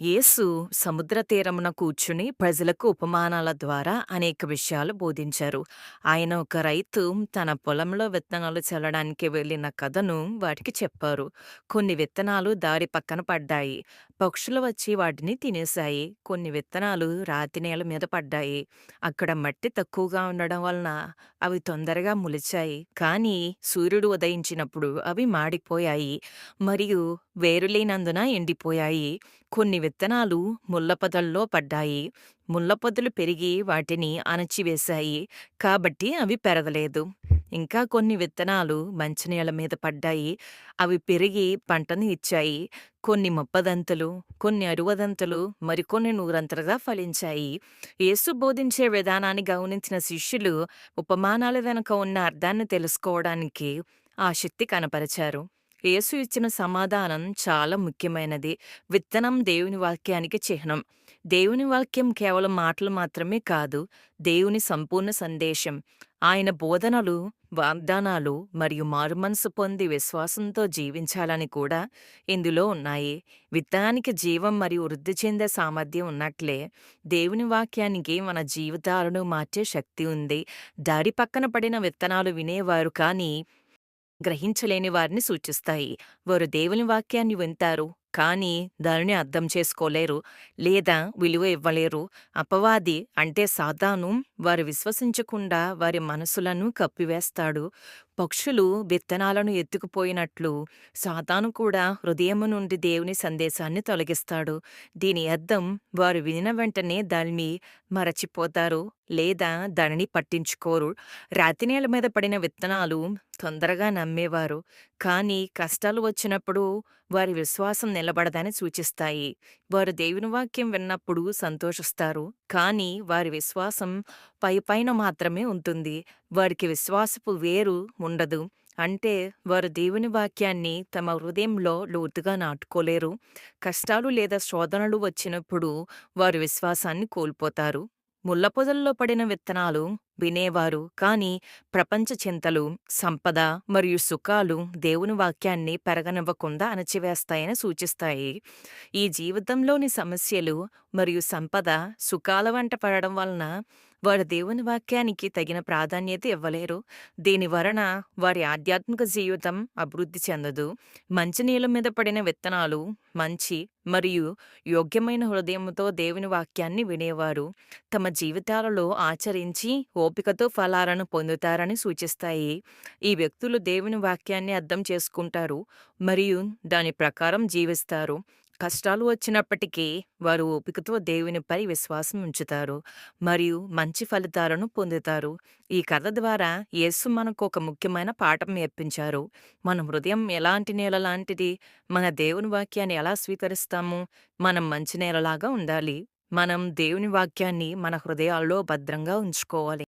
యేసు సముద్ర తీరమున కూర్చుని ప్రజలకు ఉపమానాల ద్వారా అనేక విషయాలు బోధించారు. ఆయన ఒక రైతు తన పొలంలో విత్తనాలు చల్లడానికి వెళ్ళిన కథను వాటికి చెప్పారు. కొన్ని విత్తనాలు దారి పక్కన పడ్డాయి. పక్షులు వచ్చి వాటిని తినేశాయి. కొన్ని విత్తనాలు రాతి నేల మీద పడ్డాయి. అక్కడ మట్టి తక్కువగా ఉండడం వలన అవి తొందరగా మొలిచాయి. కానీ సూర్యుడు ఉదయించినప్పుడు అవి మాడిపోయాయి మరియు వేరులేనందున ఎండిపోయాయి. కొన్ని విత్తనాలు ముళ్ళపొదల్లో పడ్డాయి. ముళ్ళపొదలు పెరిగి వాటిని అణచివేశాయి. కాబట్టి అవి పెరగలేదు. ఇంకా కొన్ని విత్తనాలు మంచినీళ్ళ మీద పడ్డాయి. అవి పెరిగి పంటను ఇచ్చాయి. కొన్ని ముప్పదంతలు, కొన్ని అరువదంతలు, మరికొన్ని నూరంతలుగా ఫలించాయి. యేసు బోధించే విధానాన్ని గమనించిన శిష్యులు ఉపమానాల వెనుక ఉన్న అర్థాన్ని తెలుసుకోవడానికి ఆసక్తి కనపరిచారు. యేసు ఇచ్చిన సమాధానం చాలా ముఖ్యమైనది. విత్తనం దేవుని వాక్యానికి చిహ్నం. దేవుని వాక్యం కేవలం మాటలు మాత్రమే కాదు, దేవుని సంపూర్ణ సందేశం. ఆయన బోధనలు, వాగ్దానాలు మరియు మారుమనసు పొంది విశ్వాసంతో జీవించాలని కూడా ఇందులో ఉన్నాయి. విత్తనానికి జీవం మరియు వృద్ధి చెందే సామర్థ్యం ఉన్నట్లే దేవుని వాక్యానికి మన జీవితాలను మార్చే శక్తి ఉంది. దారి పక్కన పడిన విత్తనాలు వినేవారు కానీ గ్రహించలేని వారిని సూచిస్తాయి. వారు దేవుని వాక్యాన్ని వింటారు కానీ దానిని అర్థం చేసుకోలేరు లేదా విలువ ఇవ్వలేరు. అపవాది అంటే సాతాను వారు విశ్వసించకుండా వారి మనసులను కప్పివేస్తాడు. పక్షులు విత్తనాలను ఎత్తుకుపోయినట్లు సాతాను కూడా హృదయము నుండి దేవుని సందేశాన్ని తొలగిస్తాడు. దీని అర్థం వారు వినిన వెంటనే దానిని మరచిపోతారు లేదా దానిని పట్టించుకోరు. రాతినేల మీద పడిన విత్తనాలు తొందరగా నమ్మేవారు కానీ కష్టాలు వచ్చినప్పుడు వారి విశ్వాసం నిలబడదని సూచిస్తాయి. వారు దేవుని వాక్యం విన్నప్పుడు సంతోషిస్తారు కానీ వారి విశ్వాసం పైపైన మాత్రమే ఉంటుంది. వారికి విశ్వాసపు వేరు ఉండదు. అంటే వారు దేవుని వాక్యాన్ని తమ హృదయంలో లోతుగా నాటుకోలేరు. కష్టాలు లేదా శోధనలు వచ్చినప్పుడు వారు విశ్వాసాన్ని కోల్పోతారు. ముళ్ళపొదల్లో పడిన విత్తనాలు వినేవారు కాని ప్రపంచ చింతలు, సంపద మరియు సుఖాలు దేవుని వాక్యాన్ని పెరగనివ్వకుండా అణచివేస్తాయని సూచిస్తాయి. ఈ జీవితంలోని సమస్యలు మరియు సంపద, సుఖాల వెంట పడడం వలన వారు దేవుని వాక్యానికి తగిన ప్రాధాన్యత ఇవ్వలేరు. దీని వలన వారి ఆధ్యాత్మిక జీవితం అభివృద్ధి చెందదు. మంచినీళ్ళ మీద పడిన విత్తనాలు మంచి మరియు యోగ్యమైన హృదయంతో దేవుని వాక్యాన్ని వినేవారు. తమ జీవితాలలో ఆచరించి ఓపికతో ఫలాలను పొందుతారని సూచిస్తాయి. ఈ వ్యక్తులు దేవుని వాక్యాన్ని అర్థం చేసుకుంటారు మరియు దాని ప్రకారం జీవిస్తారు. కష్టాలు వచ్చినప్పటికీ వారు ఓపికతో దేవునిపై విశ్వాసం ఉంచుతారు మరియు మంచి ఫలితాలను పొందుతారు. ఈ కథ ద్వారా యేసు మనకు ఒక ముఖ్యమైన పాఠం నేర్పించారు. మన హృదయం ఎలాంటి నేల లాంటిది? మన దేవుని వాక్యాన్ని ఎలా స్వీకరిస్తాము? మనం మంచి నేలలాగా ఉండాలి. మనం దేవుని వాక్యాన్ని మన హృదయాల్లో భద్రంగా ఉంచుకోవాలి.